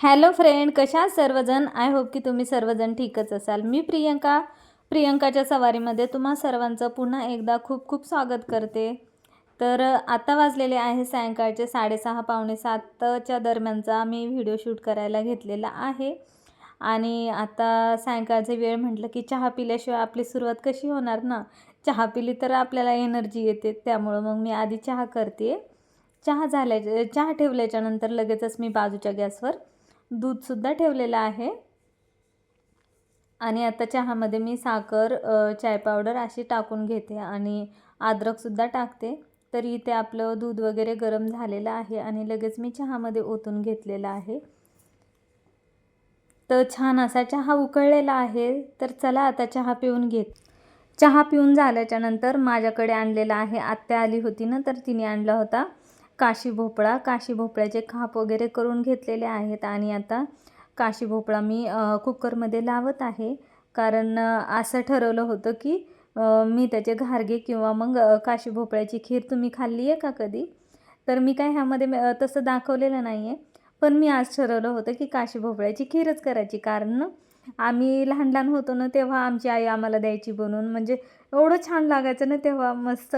Hello friend कशा सर्वजण? I hope की तुम्ही सर्वजण ठीकच असाल. मी प्रियंका. प्रियंकाच्या सवारीमध्ये तुम्हा सर्वांचं पुन्हा एकदा खूप खूप स्वागत करते. तर आता वाजलेले आहे सायंकाळचे साडेसहा पावणे सातच्या दरम्यानचा मी व्हिडिओ शूट करायला घेतलेला आहे. आणि आता सायंकाळचे वेळ म्हटलं की चहा पिल्याशिवाय आपली सुरुवात कशी होणार ना? चहा पिली तर आपल्याला एनर्जी येते त्यामुळं मग मी आधी चहा करते. चहा झाल्याच्या चहा ठेवल्याच्यानंतर लगेचच मी बाजूच्या गॅसवर दूधसुद्धा ठेवलेलं आहे. आणि आता चहामध्ये मी साखर चाय पावडर अशी टाकून घेते आणि अद्रकसुद्धा टाकते. तर इथे आपलं दूध वगैरे गरम झालेलं आहे आणि लगेच मी चहामध्ये ओतून घेतलेलं आहे. तर छान असा चहा उकळलेला आहे. तर चला आता चहा पिऊन घेत चहा पिऊन झाल्याच्यानंतर माझ्याकडे आणलेला आहे. आत्या आली होती ना तर तिने आणला होता. काशी भोपळा. काशी भोपळ्याचे खाप वगैरे करून घेतलेले आहेत आणि आता काशी भोपळा मी कुकरमध्ये लावत आहे. कारण असं ठरवलं होतं की मी त्याचे घारगे किंवा मग काशी भोपळ्याची खीर तुम्ही खाल्ली आहे का कधी? तर मी काय ह्यामध्ये तसं दाखवलेलं नाही आहे पण मी आज ठरवलं होतं की काशी भोपळ्याची खीरच करायची. कारण आम्ही लहान लहान होतो ना तेव्हा आमची आई आम्हाला द्यायची बनवून. म्हणजे एवढं छान लागायचं ना तेव्हा मस्त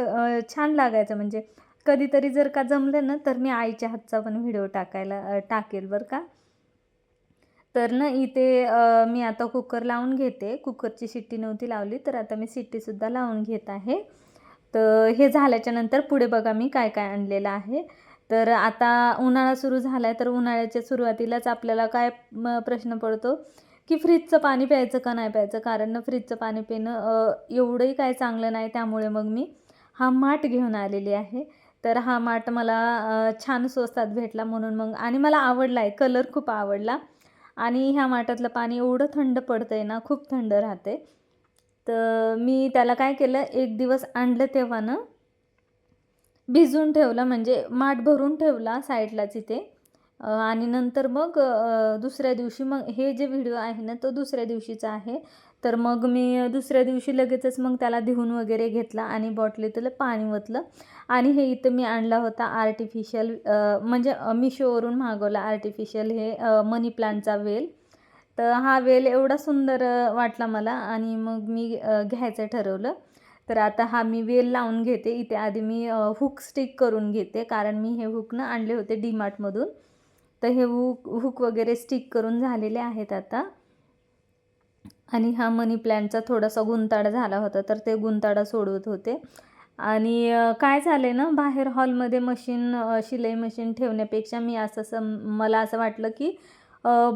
छान लागायचं. म्हणजे कधीतरी जर का जमलं ना तर मी आईच्या हातचा पण व्हिडिओ टाकायला टाकेल बरं का. तर ना इथे मी आता कुकर लावून घेते. कुकरची शिट्टी नव्हती लावली तर आता मी शिट्टीसुद्धा लावून घेत आहे. तर हे झाल्याच्यानंतर पुढे बघा मी काय काय आणलेलं आहे. तर आता उन्हाळा सुरू झाला आहे तर उन्हाळ्याच्या सुरुवातीलाच आपल्याला काय प्रश्न पडतो? की फ्रीजचं पाणी प्यायचं का नाही प्यायचं? कारण फ्रीजचं पाणी पिणं एवढंही काय चांगलं नाही. त्यामुळे मग मी हा माठ घेऊन आलेली आहे. तर हा माठ मला छान स्वस्तात भेटला म्हणून मग आणि मला आवडला आहे कलर खूप आवडला. आणि ह्या माठातलं पाणी एवढं थंड पडतं आहे ना खूप थंड राहते तर मी त्याला काय केलं एक दिवस आणलं तेव्हा ना भिजून ठेवलं म्हणजे माठ भरून ठेवला साईडलाच इथे आणि नंतर मग दुसऱ्या दिवशी मग हे जे व्हिडिओ आहे ना तो दुसऱ्या दिवशीचा आहे. तर मग मी दुसऱ्या दिवशी लगेचच मग त्याला धुवून वगैरे घेतला आणि बॉटलीतलं पाणी ओतलं. आणि हे इथं मी आणला होता आर्टिफिशियल म्हणजे मिशोवरून मागवला आर्टिफिशियल हे मनी प्लांटचा वेल. तर हा वेल एवढा सुंदर वाटला मला आणि मग मी घ्यायचं ठरवलं. तर आता हा मी वेल लावून घेते. इथे आधी मी हुक स्टिक करून घेते. कारण मी हे हुक ना आणले होते डीमार्टमधून. तर हे हुक हुक वगैरे स्टिक करून झालेले आहेत आता. आणि हा मनी प्लॅनचा थोडासा गुंताडा झाला होता तर ते गुंताडा सोडवत होते. आणि काय झालं ना बाहेर हॉलमध्ये मशीन शिलाई मशीन ठेवण्यापेक्षा मी असं सम मला असं वाटलं की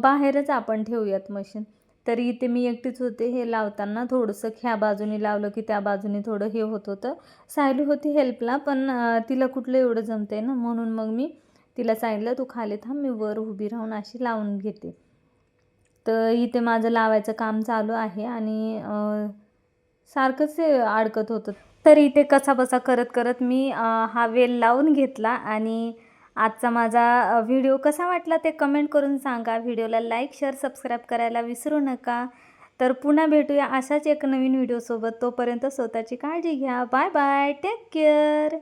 बाहेरच आपण ठेवूयात मशीन तरी इथे मी एकटीच होते हे लावताना थोडंसं ह्या बाजूने लावलं की त्या बाजूने थोडं हे होत होतं. सायली होती हेल्पला पण तिला कुठलं एवढं जमतं आहे ना म्हणून मग मी तिला सांगितलं तू खाली थांब मी वर उभी राहून अशी लावून घेते. तर इथे माझं लावायचं काम चालू आहे आणि सारखंच अडकत होतं. तर इथे कसा बसा करत करत मी हा वेल लावून घेतला आणि आजचा माझा व्हिडिओ कसा वाटला ते कमेंट करून सांगा. व्हिडिओला लाईक शेअर सबस्क्राईब करायला विसरू नका. तर पुन्हा भेटूया अशाच एक नवीन व्हिडिओसोबत. तोपर्यंत स्वतःची काळजी घ्या. Bye bye. Take care.